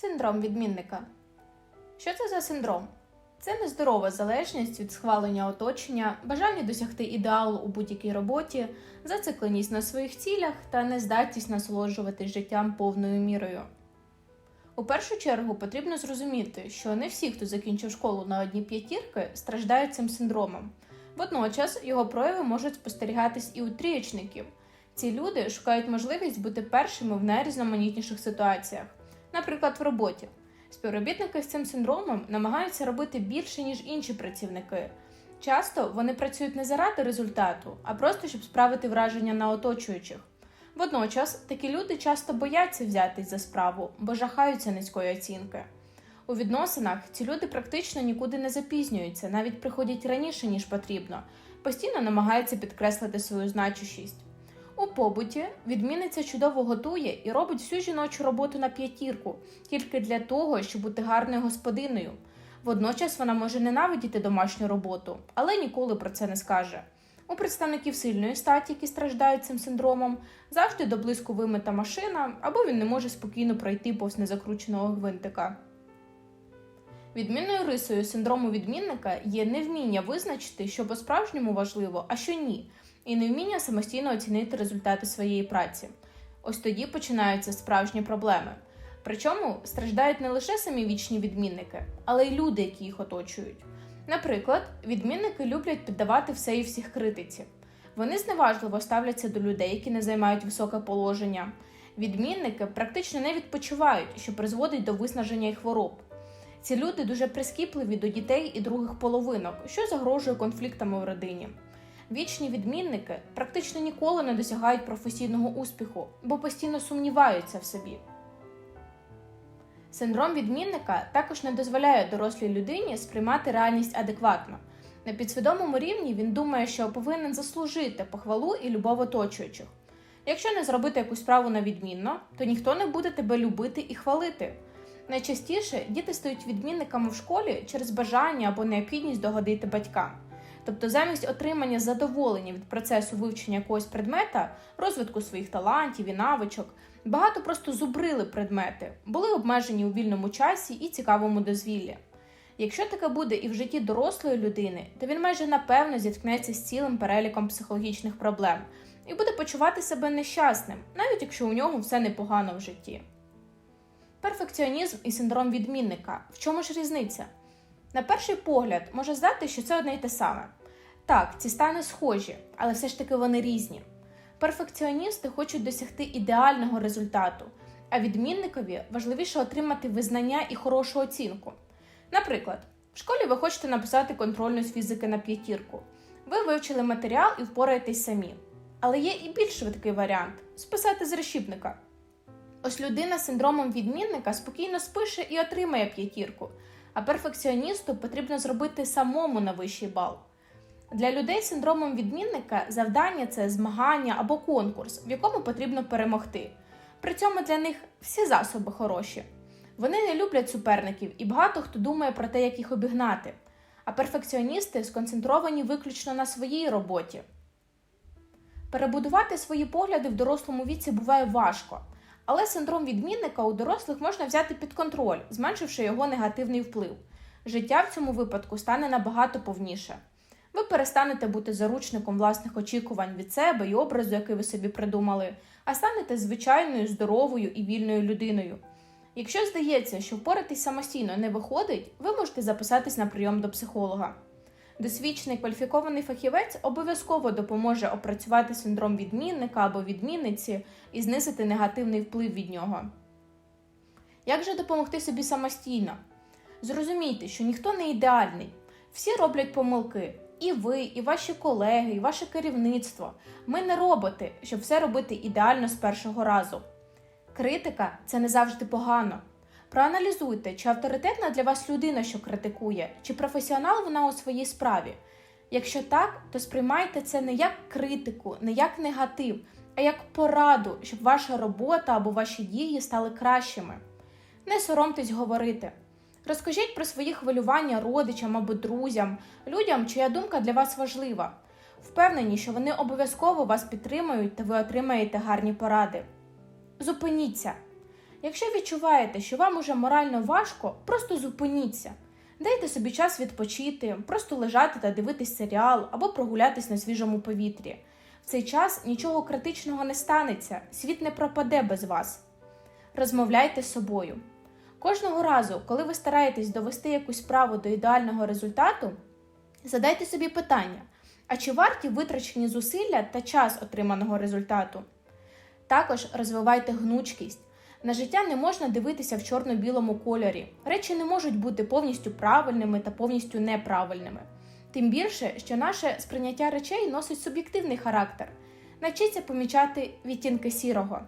Синдром відмінника. Що це за синдром? Це нездорова залежність від схвалення оточення, бажання досягти ідеалу у будь-якій роботі, зацикленість на своїх цілях та нездатність насолоджуватись життям повною мірою. У першу чергу потрібно зрозуміти, що не всі, хто закінчив школу на одні п'ятірки, страждають цим синдромом. Водночас його прояви можуть спостерігатись і у трієчників. Ці люди шукають можливість бути першими в найрізноманітніших ситуаціях, наприклад, в роботі. Співробітники з цим синдромом намагаються робити більше, ніж інші працівники. Часто вони працюють не заради результату, а просто щоб справити враження на оточуючих. Водночас такі люди часто бояться взятись за справу, бо жахаються низької оцінки. У відносинах ці люди практично нікуди не запізнюються, навіть приходять раніше, ніж потрібно, постійно намагаються підкреслити свою значущість. У побуті відмінниця чудово готує і робить всю жіночу роботу на п'ятірку, тільки для того, щоб бути гарною господиною. Водночас вона може ненавидіти домашню роботу, але ніколи про це не скаже. У представників сильної статі, які страждають цим синдромом, завжди до блиску вимита машина, або він не може спокійно пройти повз незакрученого гвинтика. Відмінною рисою синдрому відмінника є невміння визначити, що по-справжньому важливо, а що ні, і невміння самостійно оцінити результати своєї праці. Ось тоді починаються справжні проблеми. Причому страждають не лише самі вічні відмінники, але й люди, які їх оточують. Наприклад, відмінники люблять піддавати все і всіх критиці. Вони зневажливо ставляться до людей, які не займають високе положення. Відмінники практично не відпочивають, що призводить до виснаження і хвороб. Ці люди дуже прискіпливі до дітей і других половинок, що загрожує конфліктами в родині. Вічні відмінники практично ніколи не досягають професійного успіху, бо постійно сумніваються в собі. Синдром відмінника також не дозволяє дорослій людині сприймати реальність адекватно. На підсвідомому рівні він думає, що повинен заслужити похвалу і любов оточуючих. Якщо не зробити якусь справу на відмінно, то ніхто не буде тебе любити і хвалити. Найчастіше діти стають відмінниками в школі через бажання або необхідність догодити батькам. Тобто, замість отримання задоволення від процесу вивчення якогось предмета, розвитку своїх талантів і навичок, багато просто зубрили предмети, були обмежені у вільному часі і цікавому дозвіллі. Якщо таке буде і в житті дорослої людини, то він майже напевно зіткнеться з цілим переліком психологічних проблем і буде почувати себе нещасним, навіть якщо у нього все непогано в житті. Перфекціонізм і синдром відмінника. В чому ж різниця? На перший погляд може здати, що це одне й те саме. Так, ці стани схожі, але все ж таки вони різні. Перфекціоністи хочуть досягти ідеального результату, а відмінникові важливіше отримати визнання і хорошу оцінку. Наприклад, в школі ви хочете написати контрольну з фізики на п'ятірку. Ви вивчили матеріал і впораєтесь самі. Але є і більш швидкий варіант списати з решітника. Ось людина з синдромом відмінника спокійно спише і отримає п'ятірку, а перфекціоністу потрібно зробити самому на вищий бал. Для людей з синдромом відмінника завдання це змагання або конкурс, в якому потрібно перемогти. При цьому для них всі засоби хороші. Вони не люблять суперників, і багато хто думає про те, як їх обігнати. А перфекціоністи сконцентровані виключно на своїй роботі. Перебудувати свої погляди в дорослому віці буває важко, але синдром відмінника у дорослих можна взяти під контроль, зменшивши його негативний вплив. Життя в цьому випадку стане набагато повніше. Ви перестанете бути заручником власних очікувань від себе і образу, який ви собі придумали, а станете звичайною, здоровою і вільною людиною. Якщо здається, що впоратись самостійно не виходить, ви можете записатись на прийом до психолога. Досвідчений кваліфікований фахівець обов'язково допоможе опрацювати синдром відмінника або відмінниці і знизити негативний вплив від нього. Як же допомогти собі самостійно? Зрозумійте, що ніхто не ідеальний, всі роблять помилки. І ви, і ваші колеги, і ваше керівництво. Ми не роботи, щоб все робити ідеально з першого разу. Критика це не завжди погано. Проаналізуйте, чи авторитетна для вас людина, що критикує, чи професіонал вона у своїй справі. Якщо так, то сприймайте це не як критику, не як негатив, а як пораду, щоб ваша робота або ваші дії стали кращими. Не соромтесь говорити. Розкажіть про свої хвилювання родичам або друзям, людям, чия думка для вас важлива. Впевнені, що вони обов'язково вас підтримають та ви отримаєте гарні поради. Зупиніться. Якщо відчуваєте, що вам уже морально важко, просто зупиніться. Дайте собі час відпочити, просто лежати та дивитись серіал або прогулятись на свіжому повітрі. В цей час нічого критичного не станеться, світ не пропаде без вас. Розмовляйте з собою. Кожного разу, коли ви стараєтесь довести якусь справу до ідеального результату, задайте собі питання: а чи варті витрачені зусилля та час отриманого результату? Також розвивайте гнучкість. На життя не можна дивитися в чорно-білому кольорі. Речі не можуть бути повністю правильними та повністю неправильними. Тим більше, що наше сприйняття речей носить суб'єктивний характер. Навчіться помічати відтінки сірого.